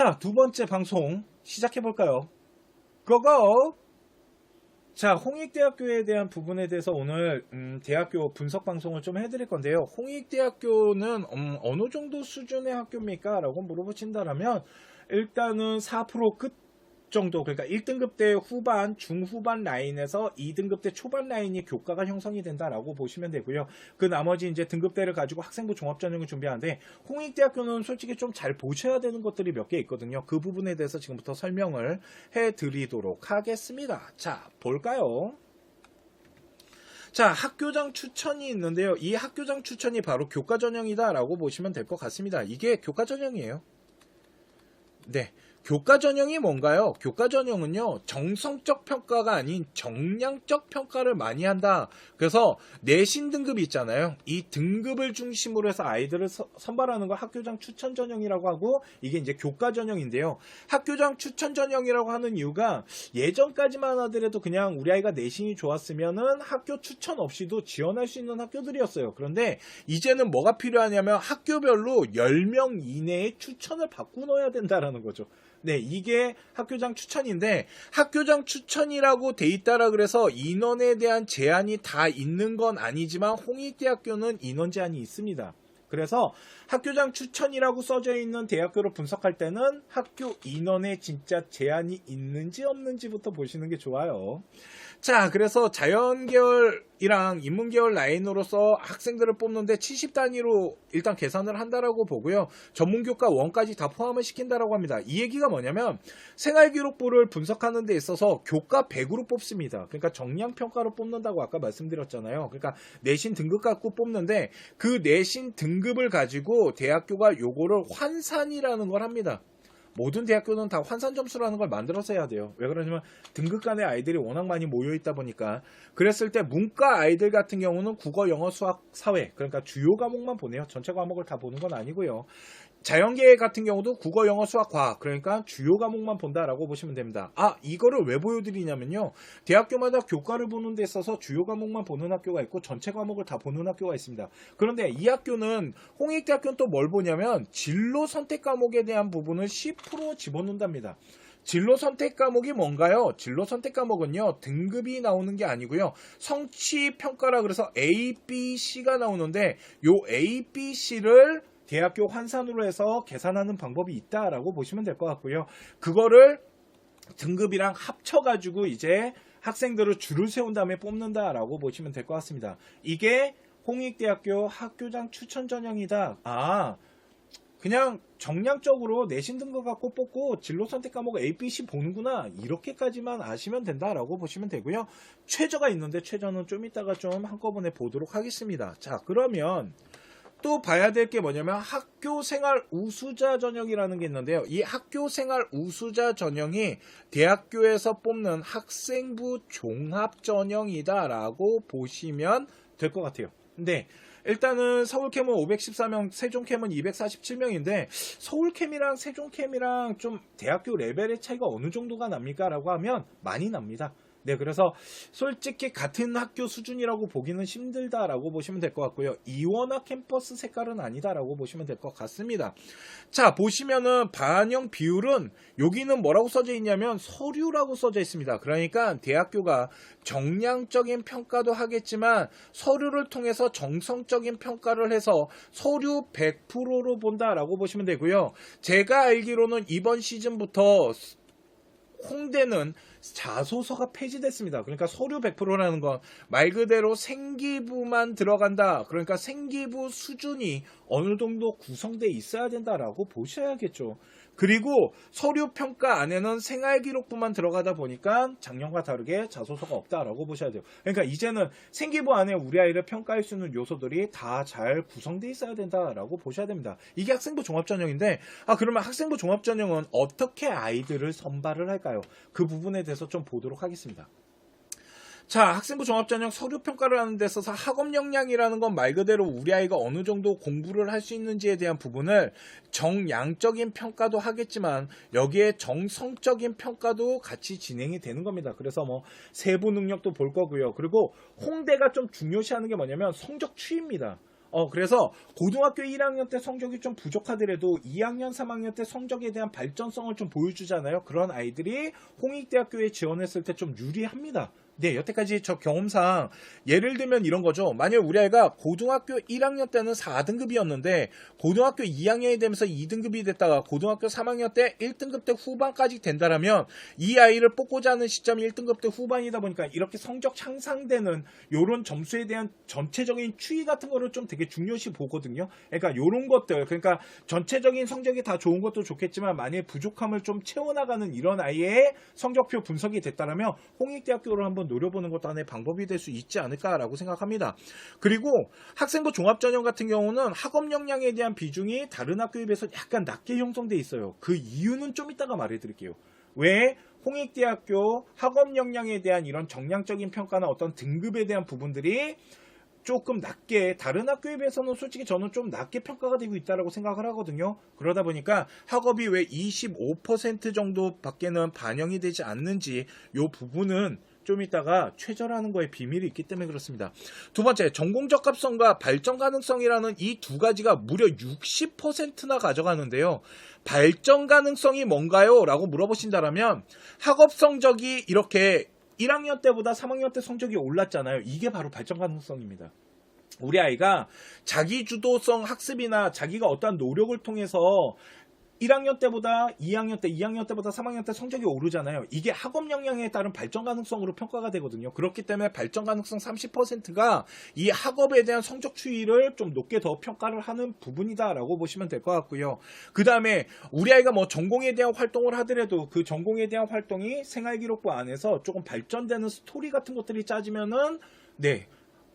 자, 두 번째 방송 시작해 볼까요? 고고! 자, 홍익대학교에 대한 부분에 대해서 오늘 음, 대학교 분석 방송을 좀 해드릴 건데요. 홍익대학교는 음, 어느 정도 수준의 학교입니까? 라고 물어보신다면 일단은 4%끝 정도 그러니까 1등급 대 후반, 중후반 라인에서 2등급 대 초반 라인이 교과가 형성이 된다라고 보시면 되고요. 그 나머지 이제 등급대를 가지고 학생부 종합전형을 준비하는데 홍익대학교는 솔직히 좀 잘 보셔야 되는 것들이 몇 개 있거든요. 그 부분에 대해서 지금부터 설명을 해드리도록 하겠습니다. 자, 볼까요? 자, 학교장 추천이 있는데요. 이 학교장 추천이 바로 교과 전형이다라고 보시면 될 것 같습니다. 이게 교과 전형이에요. 네. 교과 전형이 뭔가요? 교과 전형은요, 정성적 평가가 아닌 정량적 평가를 많이 한다. 그래서 내신 등급이 있잖아요. 이 등급을 중심으로 해서 아이들을 서- 선발하는 걸 학교장 추천 전형이라고 하고, 이게 이제 교과 전형인데요. 학교장 추천 전형이라고 하는 이유가 예전까지만 하더라도 그냥 우리 아이가 내신이 좋았으면은 학교 추천 없이도 지원할 수 있는 학교들이었어요. 그런데 이제는 뭐가 필요하냐면 학교별로 10명 이내에 추천을 넣어야 된다라는 거죠. 네, 이게 학교장 추천인데 학교장 추천이라고 돼 있다라 그래서 인원에 대한 제한이 다 있는 건 아니지만 홍익대학교는 인원 제한이 있습니다. 그래서 학교장 추천이라고 써져 있는 대학교를 분석할 때는 학교 인원에 진짜 제한이 있는지 없는지부터 보시는 게 좋아요. 자, 그래서 자연계열이랑 인문계열 라인으로서 학생들을 뽑는데 70 단위로 일단 계산을 한다라고 보고요. 전문교과 원까지 다 포함을 시킨다라고 합니다. 이 얘기가 뭐냐면 생활기록부를 분석하는 데 있어서 교과 100으로 뽑습니다. 그러니까 정량평가로 뽑는다고 아까 말씀드렸잖아요. 그러니까 내신 등급 갖고 뽑는데 그 내신 등급을 가지고 대학교가 요거를 환산이라는 걸 합니다. 모든 대학교는 다 환산 점수라는 걸 만들어서 해야 돼요. 왜 그러냐면 등급 간의 아이들이 워낙 많이 모여 있다 보니까 그랬을 때 문과 아이들 같은 경우는 국어, 영어, 수학, 사회 그러니까 주요 과목만 보내요. 전체 과목을 다 보는 건 아니고요. 자연계 같은 경우도 국어, 영어, 수학, 과학 그러니까 주요 과목만 본다라고 보시면 됩니다. 아 이거를 왜 보여드리냐면요. 대학교마다 교과를 보는 데 있어서 주요 과목만 보는 학교가 있고 전체 과목을 다 보는 학교가 있습니다. 그런데 이 학교는 홍익대학교는 또 뭘 보냐면 진로 선택 과목에 대한 부분을 10% 집어넣는답니다. 진로 선택 과목이 뭔가요? 진로 선택 과목은요, 등급이 나오는 게 아니고요, 성취 평가라 그래서 A, B, C가 나오는데, 요 A, B, C를 대학교 환산으로 해서 계산하는 방법이 있다라고 보시면 될 것 같고요. 그거를 등급이랑 합쳐가지고 이제 학생들을 줄을 세운 다음에 뽑는다라고 보시면 될 것 같습니다. 이게 홍익대학교 학교장 추천 전형이다. 아, 그냥 정량적으로 내신 등급 갖고 뽑고 진로 선택 과목 A, B, C 보는구나. 이렇게까지만 아시면 된다라고 보시면 되고요. 최저가 있는데 최저는 좀 이따가 좀 한꺼번에 보도록 하겠습니다. 자, 그러면 또 봐야 될 게 뭐냐면 학교 생활 우수자 전형이라는 게 있는데요. 이 학교 생활 우수자 전형이 대학교에서 뽑는 학생부 종합 전형이다라고 보시면 될 것 같아요. 근데 일단은 서울캠은 514명, 세종캠은 247명인데 서울캠이랑 세종캠이랑 좀 대학교 레벨의 차이가 어느 정도가 납니까? 라고 하면 많이 납니다. 네, 그래서 솔직히 같은 학교 수준이라고 보기는 힘들다라고 보시면 될 것 같고요. 이원화 캠퍼스 색깔은 아니다라고 보시면 될 것 같습니다. 자, 보시면은 반영 비율은 여기는 뭐라고 써져 있냐면 서류라고 써져 있습니다. 그러니까 대학교가 정량적인 평가도 하겠지만 서류를 통해서 정성적인 평가를 해서 서류 100%로 본다라고 보시면 되고요. 제가 알기로는 이번 시즌부터 홍대는 자소서가 폐지됐습니다. 그러니까 서류 100%라는 건 말 그대로 생기부만 들어간다. 그러니까 생기부 수준이 어느 정도 구성돼 있어야 된다라고 보셔야겠죠. 그리고 서류 평가 안에는 생활 기록부만 들어가다 보니까 작년과 다르게 자소서가 없다라고 보셔야 돼요. 그러니까 이제는 생기부 안에 우리 아이를 평가할 수 있는 요소들이 다 잘 구성돼 있어야 된다라고 보셔야 됩니다. 이게 학생부 종합 전형인데 아 그러면 학생부 종합 전형은 어떻게 아이들을 선발을 할까요? 그 부분에 대해서 좀 보도록 하겠습니다. 자, 학생부 종합전형 서류 평가를 하는 데 있어서 학업 역량이라는 건 말 그대로 우리 아이가 어느 정도 공부를 할 수 있는지에 대한 부분을 정량적인 평가도 하겠지만 여기에 정성적인 평가도 같이 진행이 되는 겁니다. 그래서 뭐 세부 능력도 볼 거고요. 그리고 홍대가 좀 중요시하는 게 뭐냐면 성적 추이입니다. 어, 그래서 고등학교 1학년 때 성적이 좀 부족하더라도 2학년, 3학년 때 성적에 대한 발전성을 좀 보여주잖아요. 그런 아이들이 홍익대학교에 지원했을 때 좀 유리합니다. 네, 여태까지 저 경험상 예를 들면 이런 거죠. 만약 우리 아이가 고등학교 1학년 때는 4등급이었는데 고등학교 2학년이 되면서 2등급이 됐다가 고등학교 3학년 때 1등급 때 후반까지 된다라면 이 아이를 뽑고자 하는 시점이 1등급 때 후반이다 보니까 이렇게 성적 향상되는 요런 점수에 대한 전체적인 추이 같은 거를 좀 되게 중요시 보거든요. 그러니까 요런 것들 그러니까 전체적인 성적이 다 좋은 것도 좋겠지만 만약 부족함을 좀 채워나가는 이런 아이의 성적표 분석이 됐다라면 홍익대학교를 한번 노려보는 것도 하나의 방법이 될 수 있지 않을까라고 생각합니다. 그리고 학생부 종합전형 같은 경우는 학업 역량에 대한 비중이 다른 학교에 비해서 약간 낮게 형성돼 있어요. 그 이유는 좀 이따가 말해드릴게요. 왜 홍익대학교 학업 역량에 대한 이런 정량적인 평가나 어떤 등급에 대한 부분들이 조금 낮게 다른 학교에 비해서는 솔직히 저는 좀 낮게 평가가 되고 있다라고 생각을 하거든요. 그러다 보니까 학업이 왜 25% 정도밖에는 반영이 되지 않는지 요 부분은 좀 이따가 최저라는 거에 비밀이 있기 때문에 그렇습니다. 두 번째, 전공 적 합성과 발전 가능성이라는 이 두 가지가 무려 60%나 가져가는데요. 발전 가능성이 뭔가요? 라고 물어보신다면 학업 성적이 이렇게 1학년 때보다 3학년 때 성적이 올랐잖아요. 이게 바로 발전 가능성입니다. 우리 아이가 자기 주도성 학습이나 자기가 어떠한 노력을 통해서 1학년 때보다 2학년 때, 2학년 때보다 3학년 때 성적이 오르잖아요. 이게 학업 역량에 따른 발전 가능성으로 평가가 되거든요. 그렇기 때문에 발전 가능성 30%가 이 학업에 대한 성적 추이를 좀 높게 더 평가를 하는 부분이다라고 보시면 될 것 같고요. 그 다음에 우리 아이가 뭐 전공에 대한 활동을 하더라도 그 전공에 대한 활동이 생활기록부 안에서 조금 발전되는 스토리 같은 것들이 짜지면은 네.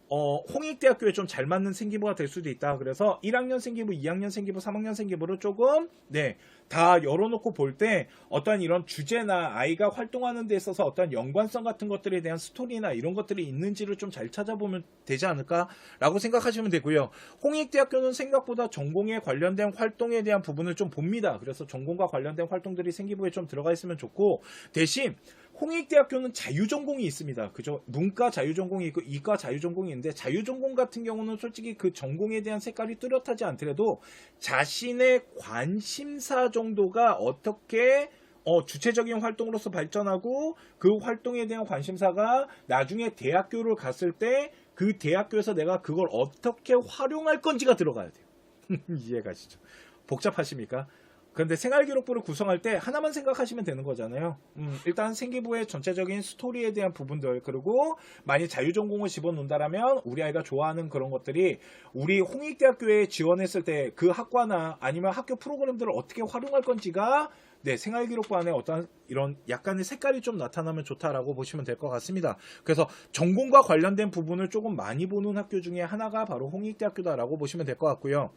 어, 홍익대학교에 좀 잘 맞는 생기부가 될 수도 있다. 그래서 1학년 생기부, 2학년 생기부, 3학년 생기부를 조금, 네, 다 열어놓고 볼 때 어떤 이런 주제나 아이가 활동하는 데 있어서 어떤 연관성 같은 것들에 대한 스토리나 이런 것들이 있는지를 좀 잘 찾아보면 되지 않을까라고 생각하시면 되고요. 홍익대학교는 생각보다 전공에 관련된 활동에 대한 부분을 좀 봅니다. 그래서 전공과 관련된 활동들이 생기부에 좀 들어가 있으면 좋고, 대신 홍익대학교는 자유전공이 있습니다. 그죠? 문과 자유전공이 있고 이과 자유전공이 있는데 자유전공 같은 경우는 솔직히 그 전공에 대한 색깔이 뚜렷하지 않더라도 자신의 관심사 정도가 어떻게 어, 주체적인 활동으로서 발전하고 그 활동에 대한 관심사가 나중에 대학교를 갔을 때 그 대학교에서 내가 그걸 어떻게 활용할 건지가 들어가야 돼요. 이해 가시죠? 복잡하십니까? 그런데 생활기록부를 구성할 때 하나만 생각하시면 되는 거잖아요. 음, 일단 생기부의 전체적인 스토리에 대한 부분들 그리고 만약 자유전공을 집어넣는다라면 우리 아이가 좋아하는 그런 것들이 우리 홍익대학교에 지원했을 때 그 학과나 아니면 학교 프로그램들을 어떻게 활용할 건지가 네, 생활기록부 안에 어떤 이런 약간의 색깔이 좀 나타나면 좋다라고 보시면 될 것 같습니다. 그래서 전공과 관련된 부분을 조금 많이 보는 학교 중에 하나가 바로 홍익대학교다라고 보시면 될 것 같고요.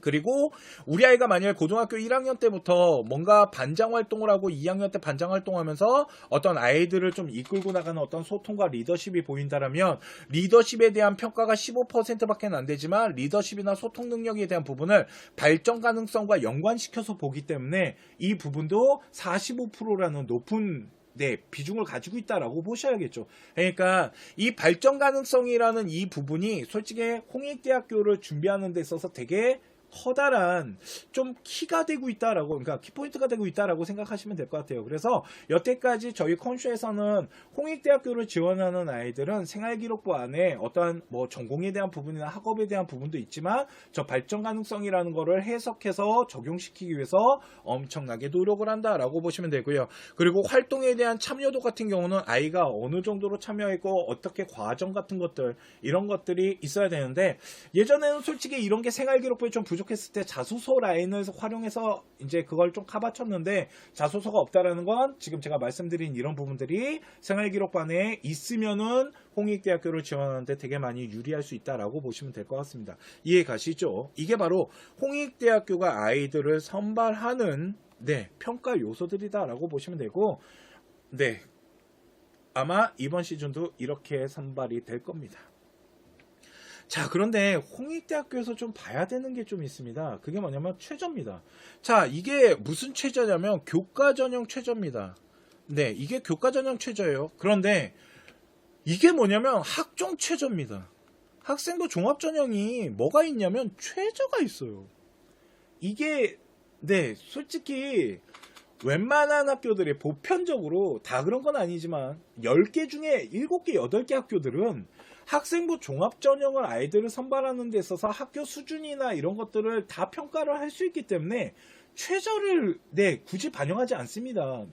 그리고 우리 아이가 만약 고등학교 1학년 때부터 뭔가 반장 활동을 하고 2학년 때 반장 활동하면서 어떤 아이들을 좀 이끌고 나가는 어떤 소통과 리더십이 보인다라면 리더십에 대한 평가가 15%밖에 안 되지만 리더십이나 소통 능력에 대한 부분을 발전 가능성과 연관시켜서 보기 때문에 이 부분도 45%라는 높은 네, 비중을 가지고 있다라고 보셔야겠죠. 그러니까 이 발전 가능성이라는 이 부분이 솔직히 홍익대학교를 준비하는 데 있어서 되게 커다란 좀 키가 되고 있다라고 그러니까 키포인트가 되고 있다라고 생각하시면 될 것 같아요. 그래서 여태까지 저희 컨쇼에서는 홍익대학교를 지원하는 아이들은 생활기록부 안에 어떠한 뭐 전공에 대한 부분이나 학업에 대한 부분도 있지만 저 발전 가능성이라는 거를 해석해서 적용시키기 위해서 엄청나게 노력을 한다라고 보시면 되고요. 그리고 활동에 대한 참여도 같은 경우는 아이가 어느 정도로 참여했고 어떻게 과정 같은 것들 이런 것들이 있어야 되는데 예전에는 솔직히 이런 게 생활기록부에 좀 부족 했을 때 자소서 라인을 활용해서 이제 그걸 좀 카바쳤는데 자소서가 없다라는 건 지금 제가 말씀드린 이런 부분들이 생활기록반에 있으면은 홍익대학교를 지원하는데 되게 많이 유리할 수 있다라고 보시면 될 것 같습니다. 이해 가시죠? 이게 바로 홍익대학교가 아이들을 선발하는 네, 평가 요소들이다라고 보시면 되고 네. 아마 이번 시즌도 이렇게 선발이 될 겁니다. 자, 그런데 홍익대학교에서 좀 봐야 되는 게 좀 있습니다. 그게 뭐냐면 최저입니다. 자, 이게 무슨 최저냐면 교과 전형 최저입니다. 네, 이게 교과 전형 최저예요. 그런데 이게 뭐냐면 학종 최저입니다. 학생부 종합 전형이 뭐가 있냐면 최저가 있어요. 이게 네 솔직히 웬만한 학교들이 보편적으로 다 그런 건 아니지만 10개 중에 7개, 8개 학교들은 학생부 종합 전형을 아이들을 선발하는 데 있어서 학교 수준이나 이런 것들을 다 평가를 할 수 있기 때문에 최저를 네 굳이 반영하지 않습니다.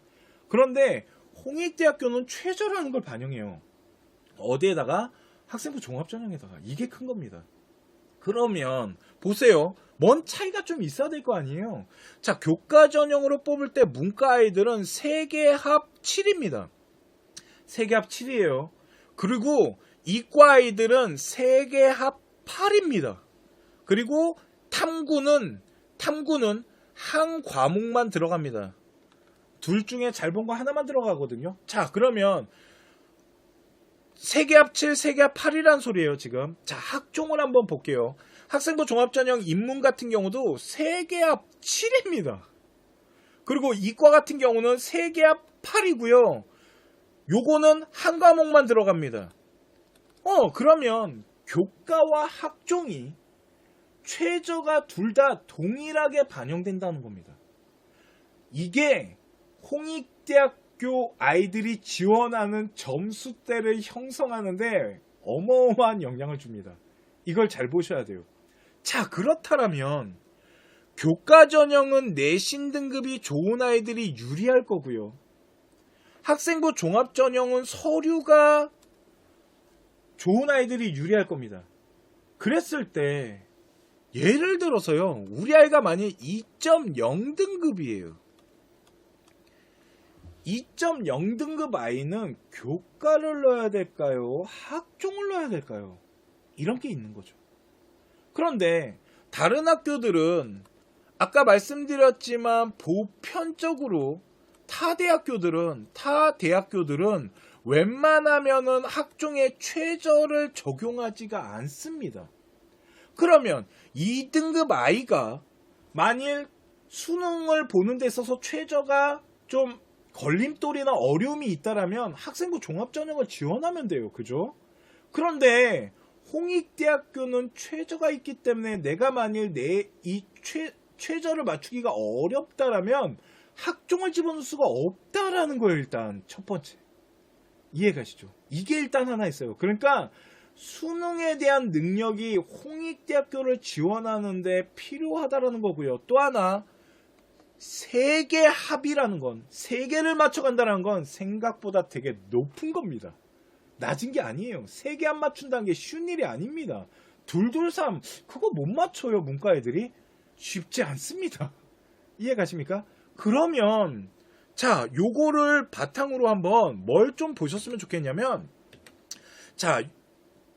그런데 홍익대학교는 최저라는 걸 반영해요. 어디에다가 학생부 종합 전형에다가 이게 큰 겁니다. 그러면 보세요. 뭔 차이가 좀 있어야 될 거 아니에요. 자, 교과 전형으로 뽑을 때 문과 아이들은 세계 합 7입니다. 세계 합 7이에요. 그리고 이과 아이들은 세계 합 8입니다. 그리고 탐구는 탐구는 한 과목만 들어갑니다. 둘 중에 잘 본 거 하나만 들어가거든요. 자, 그러면 세계 합 7, 세계 합 8이란 소리예요, 지금. 자, 학종을 한번 볼게요. 학생부 종합전형 인문 같은 경우도 세계 합 7입니다. 그리고 이과 같은 경우는 세계 합 8이고요. 요거는 한 과목만 들어갑니다. 어, 그러면 교과와 학종이 최저가 둘 다 동일하게 반영된다는 겁니다. 이게 홍익대학 교 아이들이 지원하는 점수대를 형성하는데 어마어마한 영향을 줍니다. 이걸 잘 보셔야 돼요. 자, 그렇다면 교과 전형은 내신 등급이 좋은 아이들이 유리할 거고요. 학생부 종합 전형은 서류가 좋은 아이들이 유리할 겁니다. 그랬을 때 예를 들어서요. 우리 아이가 만약 2.0 등급이에요. 2.0등급 아이는 교과를 넣어야 될까요? 학종을 넣어야 될까요? 이런 게 있는 거죠. 그런데 다른 학교들은 아까 말씀드렸지만 보편적으로 타 대학교들은 타 대학교들은 웬만하면은 학종의 최저를 적용하지가 않습니다. 그러면 2등급 아이가 만일 수능을 보는 데 있어서 최저가 좀 걸림돌이나 어려움이 있다라면 학생부 종합전형을 지원하면 돼요. 그죠? 그런데 홍익대학교는 최저가 있기 때문에 내가 만일 내 이 최저를 맞추기가 어렵다라면 학종을 집어넣을 수가 없다라는 거예요. 일단 첫 번째. 이해가시죠? 이게 일단 하나 있어요. 그러니까 수능에 대한 능력이 홍익대학교를 지원하는데 필요하다라는 거고요. 또 하나 세개 합이라는 건 세개를 맞춰간다는 건 생각보다 되게 높은 겁니다. 낮은 게 아니에요. 세 개 안 맞춘다는 게 쉬운 일이 아닙니다. 둘둘삼 그거 못 맞춰요 문과 애들이 쉽지 않습니다. 이해 가십니까? 그러면 자 요거를 바탕으로 한번 뭘 좀 보셨으면 좋겠냐면 자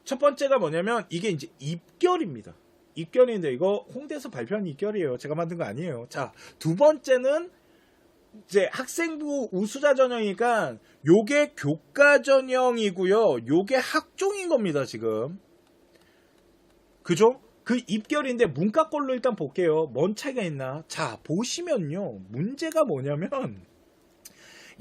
첫 번째가 뭐냐면 이게 이제 입결입니다. 입결인데 이거 홍대에서 발표한 입결이에요. 제가 만든 거 아니에요. 자, 두 번째는 이제 학생부 우수자 전형이니까 요게 교과 전형이고요. 요게 학종인 겁니다, 지금. 그죠? 그 입결인데 문과 걸로 일단 볼게요. 뭔 차이가 있나? 자, 보시면요. 문제가 뭐냐면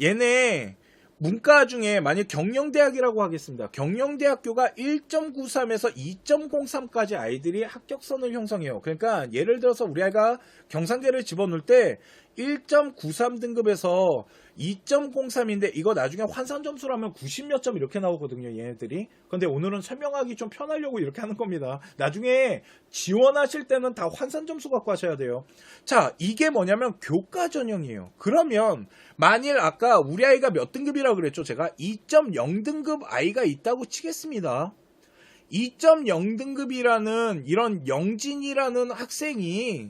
얘네 문과 중에 만약 경영대학이라고 하겠습니다. 경영대학교가 1.93에서 2.03까지 아이들이 합격선을 형성해요. 그러니까 예를 들어서 우리 아이가 경상대를 집어넣을 때 1.93 등급에서 2.03인데 이거 나중에 환산 점수라면 90몇 점 이렇게 나오거든요, 얘네들이. 근데 오늘은 설명하기 좀 편하려고 이렇게 하는 겁니다. 나중에 지원하실 때는 다 환산 점수 갖고 하셔야 돼요. 자, 이게 뭐냐면 교과 전형이에요. 그러면 만일 아까 우리 아이가 몇 등급이라고 그랬죠? 제가 2.0 등급 아이가 있다고 치겠습니다. 2.0 등급이라는 이런 영진이라는 학생이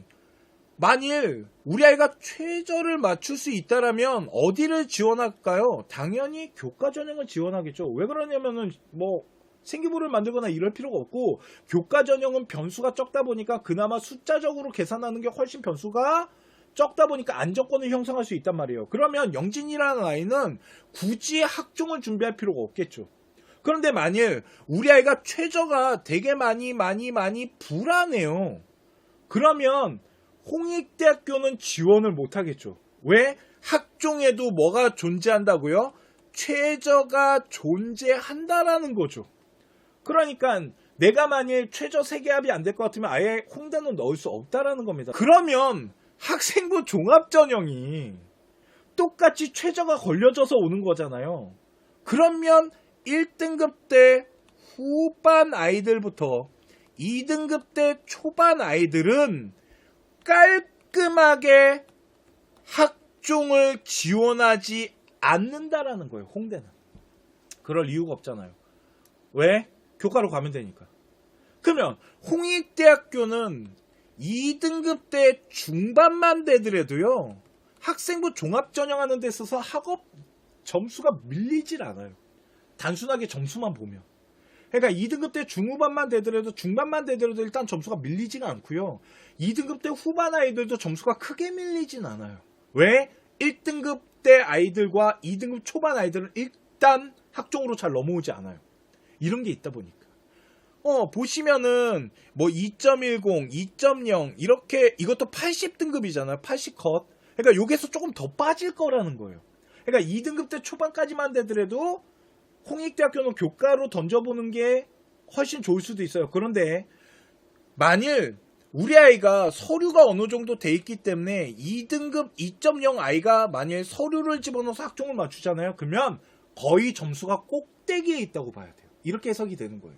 만일 우리 아이가 최저를 맞출 수 있다라면 어디를 지원할까요? 당연히 교과 전형을 지원하겠죠. 왜 그러냐면은 뭐 생기부를 만들거나 이럴 필요가 없고 교과 전형은 변수가 적다 보니까 그나마 숫자적으로 계산하는 게 훨씬 변수가 적다 보니까 안정권을 형성할 수 있단 말이에요. 그러면 영진이라는 아이는 굳이 학종을 준비할 필요가 없겠죠. 그런데 만일 우리 아이가 최저가 되게 많이 많이 많이 불안해요. 그러면 홍익대학교는 지원을 못하겠죠. 왜? 학종에도 뭐가 존재한다고요? 최저가 존재한다라는 거죠. 그러니까 내가 만일 최저 세계합이 안 될 것 같으면 아예 홍대는 넣을 수 없다라는 겁니다. 그러면 학생부 종합전형이 똑같이 최저가 걸려져서 오는 거잖아요. 그러면 1등급 때 후반 아이들부터 2등급 때 초반 아이들은 깔끔하게 학종을 지원하지 않는다라는 거예요. 홍대는. 그럴 이유가 없잖아요. 왜? 교과로 가면 되니까. 그러면 홍익대학교는 2등급 때 중반만 되더라도요. 학생부 종합 전형하는 데 있어서 학업 점수가 밀리질 않아요. 단순하게 점수만 보면. 그러니까 2등급 때 중후반만 되더라도 중반만 되더라도 일단 점수가 밀리지가 않고요. 2등급 때 후반 아이들도 점수가 크게 밀리진 않아요. 왜? 1등급 때 아이들과 2등급 초반 아이들은 일단 학종으로 잘 넘어오지 않아요. 이런 게 있다 보니까. 어, 보시면은 뭐 2.10, 2.0 이렇게 이것도 80등급이잖아요. 80컷. 그러니까 여기서 조금 더 빠질 거라는 거예요. 그러니까 2등급 때 초반까지만 되더라도 홍익대학교는 교과로 던져보는 게 훨씬 좋을 수도 있어요. 그런데 만일 우리 아이가 서류가 어느 정도 돼 있기 때문에 2등급 2.0 아이가 만일 서류를 집어넣어서 학종을 맞추잖아요. 그러면 거의 점수가 꼭대기에 있다고 봐야 돼요. 이렇게 해석이 되는 거예요.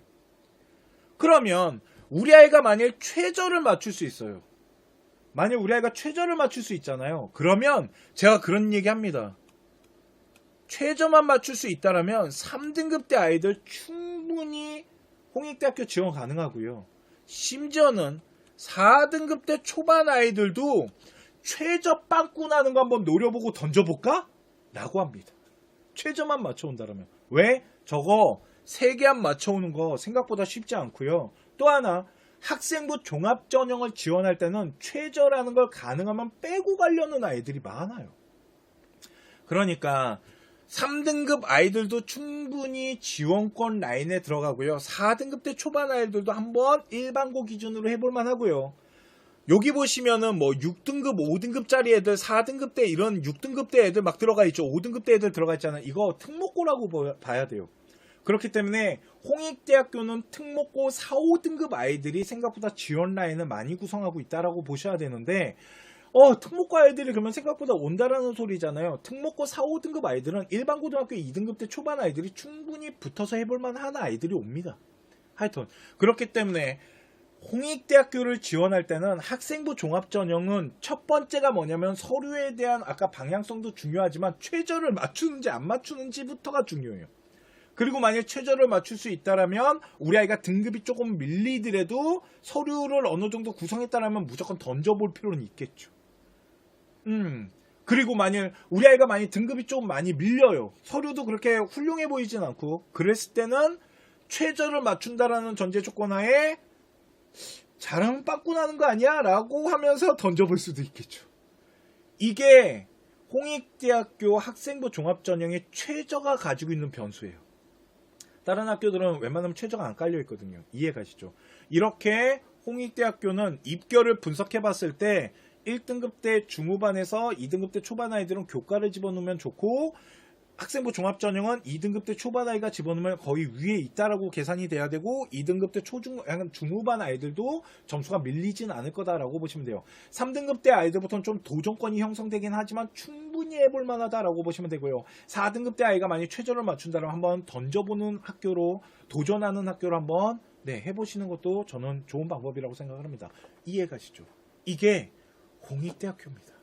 그러면 우리 아이가 만일 최저를 맞출 수 있어요. 만약 우리 아이가 최저를 맞출 수 있잖아요. 그러면 제가 그런 얘기 합니다. 최저만 맞출 수 있다라면 3등급 때 아이들 충분히 홍익대학교 지원 가능하고요. 심지어는 4등급 때 초반 아이들도 최저 빵꾸 나는 거 한번 노려보고 던져볼까? 라고 합니다. 최저만 맞춰온다라면. 왜? 저거 3개 안 맞춰오는 거 생각보다 쉽지 않고요. 또 하나 학생부 종합 전형을 지원할 때는 최저라는 걸 가능하면 빼고 가려는 아이들이 많아요. 그러니까 3등급 아이들도 충분히 지원권 라인에 들어가고요. 4등급 때 초반 아이들도 한번 일반고 기준으로 해볼만 하고요. 여기 보시면은 뭐 6등급, 5등급짜리 애들, 4등급 때 이런 6등급 때 애들 막 들어가 있죠. 5등급 때 애들 들어가 있잖아요. 이거 특목고라고 보- 봐야 돼요. 그렇기 때문에 홍익대학교는 특목고 4, 5등급 아이들이 생각보다 지원 라인을 많이 구성하고 있다라고 보셔야 되는데 어, 특목고 아이들이 그러면 생각보다 온다라는 소리잖아요. 특목고 4, 5등급 아이들은 일반 고등학교 2등급 때 초반 아이들이 충분히 붙어서 해볼 만 한 아이들이 옵니다. 하여튼 그렇기 때문에 홍익대학교를 지원할 때는 학생부 종합전형은 첫 번째가 뭐냐면 서류에 대한 아까 방향성도 중요하지만 최저를 맞추는지 안 맞추는지부터가 중요해요. 그리고 만약 최저를 맞출 수 있다라면 우리 아이가 등급이 조금 밀리더라도 서류를 어느 정도 구성했다라면 무조건 던져볼 필요는 있겠죠. 음. 그리고 만일 우리 아이가 많이 등급이 좀 많이 밀려요. 서류도 그렇게 훌륭해 보이진 않고 그랬을 때는 최저를 맞춘다라는 전제 조건 하에 잘하면 빠꾸 나는 거 아니야? 라고 하면서 던져볼 수도 있겠죠. 이게 홍익대학교 학생부 종합전형의 최저가 가지고 있는 변수예요. 다른 학교들은 웬만하면 최저가 안 깔려 있거든요. 이해 가시죠? 이렇게 홍익대학교는 입결을 분석해 봤을 때 1등급 때 중후반에서 2등급 때 초반 아이들은 교과를 집어넣으면 좋고 학생부 종합전형은 2등급 때 초반 아이가 집어넣으면 거의 위에 있다라고 계산이 돼야 되고 2등급 때 초중 약간 중후반 아이들도 점수가 밀리진 않을 거다라고 보시면 돼요. 3등급 때 아이들부터는 좀 도전권이 형성되긴 하지만 충분히 해볼 만하다라고 보시면 되고요. 4등급 때 아이가 만약 최저를 맞춘다면 한번 던져보는 학교로 도전하는 학교로 한번 네, 해보시는 것도 저는 좋은 방법이라고 생각을 합니다. 이해 가시죠? 이게 공익대학교입니다.